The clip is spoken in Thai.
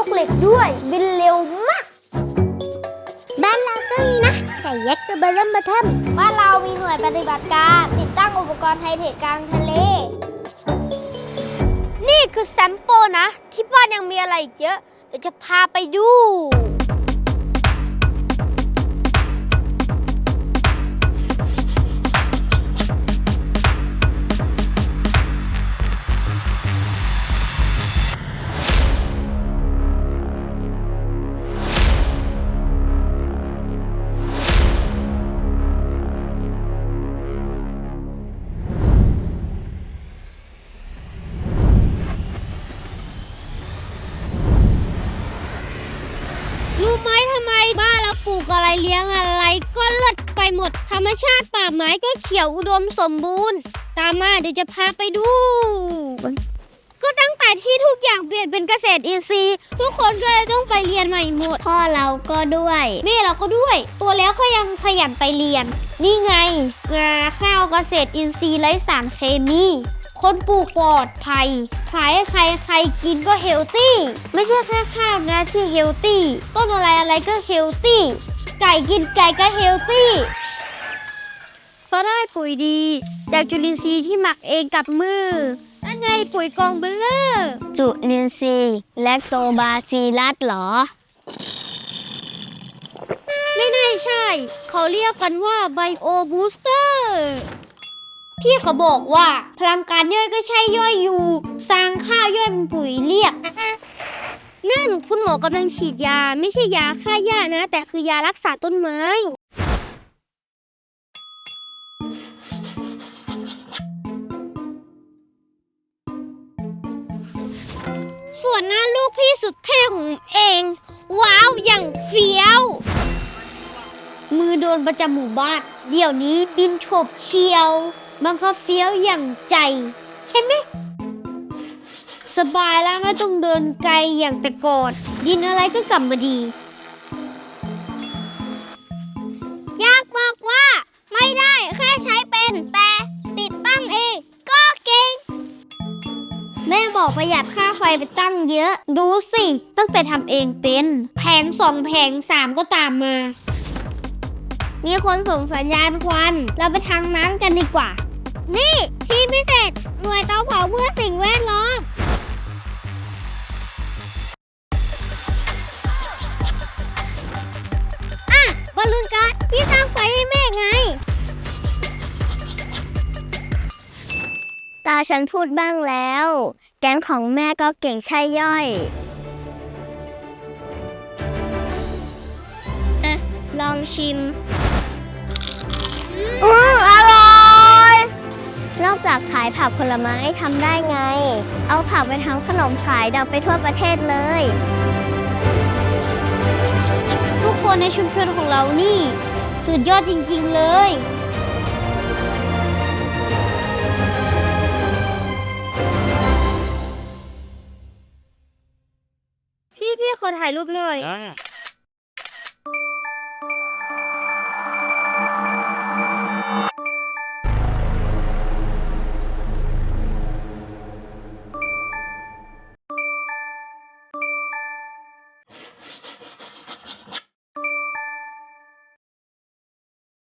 ลูกเหล็กด้วย บินเร็วมาก บ้านเราก็มีนะ ไก่ยักษ์ตัวเบลเริ่มมาเทิมบ้านเรามีหน่วยปฏิบัติการ ติดตั้งอุปกรณ์ไฮเทคกลางทะเล นี่คือแซมโปนะ ที่บ้านยังมีอะไรอีกเยอะ เดี๋ยวจะพาไปดู ปลูกอะไรเลี้ยงอะไรก็เลิศไปหมด ธรรมชาติป่าไม้ก็เขียวอุดมสมบูรณ์ ตามมาเดี๋ยวจะพาไปดู ก็ตั้งแต่ที่ทุกอย่างเปลี่ยนเป็นเกษตรอินทรีย์ ทุกคนก็เลยต้องไปเรียนใหม่หมด พ่อเราก็ด้วยแม่เราก็ด้วย ตัวแล้วก็ยังขยันไปเรียน นี่ไงงาข้าวเกษตรอินทรีย์ไร้สารเคมี คนปลูกปลอดภัย ขายให้ใครใครกินก็เฮลตี้ ไม่ใช่แค่ข้าวนะที่เฮลตี้ ต้นอะไรอะไรก็เฮลตี้ ไก่กินไก่ก็เฮลตี้เพราะได้ปุ๋ยดีจากจุลินทรีย์ที่หมักเองกับมือนั่นไงปุ๋ยกองเบลเลอร์จุลินทรีย์และโตบาซิลัสเหรอ ไม่น่าใช่ เขาเรียกกันว่าไบโอบูสเตอร์ พี่เขาบอกว่า พลังการย่อยก็ใช่ย่อยอยู่ สร้างข้าวย่อยเป็นปุ๋ยเรียก นั่นคุณหมอกำลังฉีดยาไม่ใช่ยาฆ่าหญ้านะ แต่คือยารักษาต้นไม้ ส่วนหน้าลูกพี่สุดเท่ของผมเอง ว้าว อย่างเฟี้ยว มือโดนประจำหมู่บ้าน เดี๋ยวนี้บินโฉบเชียว บังคับเฟี้ยวอย่างใจ ใช่ไหม สบายแล้วไม่ต้องเดินไกลอย่างแต่ก่อนดินอะไรก็กลับมาดีอยากบอกว่า ไม่ได้แค่ใช้เป็นแต่ติดตั้งเองก็เก่ง แม่บอกประหยัดค่าไฟไปตั้งเยอะ ดูสิ ตั้งแต่ทำเองเป็น แผงสองแผงสามก็ตามมามีคนส่งสัญญาณควัน เราไปทางนั้นกันดีกว่า นี่ ทีมพิเศษ หน่วยเตาเผาเพื่อสิ่งแวดล้อม อะบอลลูนการ์ดที่สร้างไฟให้แม่ไง ตาฉันพูดบ้างแล้ว แก๊งของแม่ก็เก่งใช่ย่อย อะ ลองชิม กขายผักผลไม้ทำได้ไง เอาผักไปทำขนมขายดังไปทั่วประเทศเลย ทุกคนในชุมชนของเรานี่ สุดยอดจริงๆเลย พี่พี่ขอถ่ายรูปหน่อย ได้